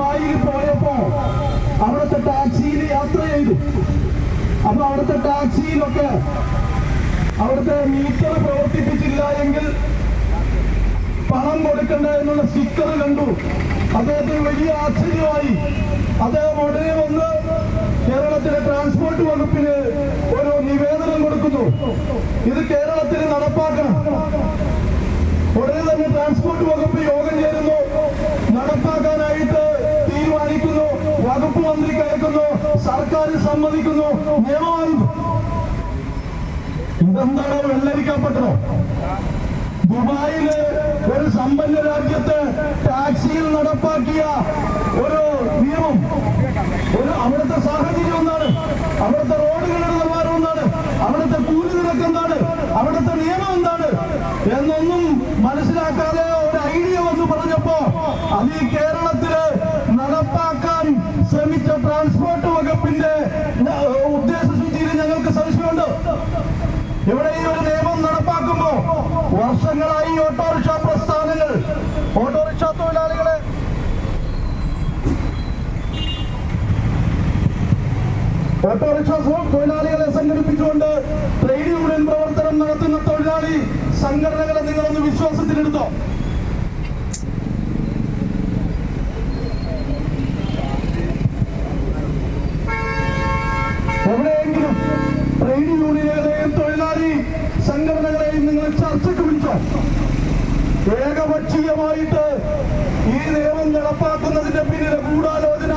ദുബായിൽ പോയപ്പോ അവിടുത്തെ ടാക്സിയിൽ യാത്ര ചെയ്തു. അപ്പൊ അവിടുത്തെ ടാക്സിയിലൊക്കെ അവിടുത്തെ മീറ്റർ പ്രവർത്തിപ്പിച്ചില്ല എങ്കിൽ പണം കൊടുക്കണ്ട എന്നുള്ള സ്റ്റിക്കർ കണ്ടു. അദ്ദേഹത്തിന് വലിയ ആശ്ചര്യമായി. അദ്ദേഹം ഉടനെ വന്ന് കേരളത്തിലെ ട്രാൻസ്പോർട്ട് വകുപ്പിന് ഒരു നിവേദനം കൊടുക്കുന്നു. ഇത് കേരളത്തിൽ നടപ്പാക്കണം. ഉടനെ തന്നെ ട്രാൻസ്പോർട്ട് വകുപ്പ് വകുപ്പ് മന്ത്രി കേൾക്കുന്നു സർക്കാർ സമ്മതിക്കുന്നു. നിയമമാകുന്നു ഇതെന്താണ് വെള്ളരിക്കപ്പെട്ടതോ? ദുബായിൽ ഒരു സമ്പന്ന രാജ്യത്ത് ടാക്സിയിൽ നടപ്പാക്കിയ ഒരു നിയമം ഒരു അവിടുത്തെ സാഹചര്യം എന്താണ്? അവിടുത്തെ റോഡുകളുടെ നിലവാരം എന്താണ്? അവിടുത്തെ കൂലി നിരക്ക് എന്താണ്? അവിടുത്തെ നിയമം എന്താണ്? എന്നൊന്നും മനസ്സിലാക്കാതെ ഒരു ഐഡിയ വന്ന് പറഞ്ഞപ്പോ അത് ഈ കേരളത്തിൽ ഞങ്ങൾക്ക് സംശയമുണ്ട്? ഇവിടെ ഈ ഒരു നിയമം നടപ്പാക്കുമ്പോ വർഷങ്ങളായി ഓട്ടോറിക്ഷ പ്രസ്ഥാനങ്ങൾ ഓട്ടോറിക്ഷ തൊഴിലാളികളെ ഓട്ടോറിക്ഷ തൊഴിലാളികളെ സംഘടിപ്പിച്ചുകൊണ്ട് ട്രേഡ് യൂണിയൻ പ്രവർത്തനം നടത്തുന്ന തൊഴിലാളി സംഘടനകളെ നിങ്ങളൊന്ന് വിശ്വാസത്തിലെടുത്തോ? എവിടെയെങ്കിലും ട്രേഡ് യൂണിയനുകളെയും തൊഴിലാളി സംഘടനകളെയും നിങ്ങൾ ചർച്ചയ്ക്ക് വിളിച്ചോ ഏകപക്ഷീയമായിട്ട് ഈ നിയമം നടപ്പാക്കുന്നതിന്റെ പിന്നിലെ ഗൂഢാലോചന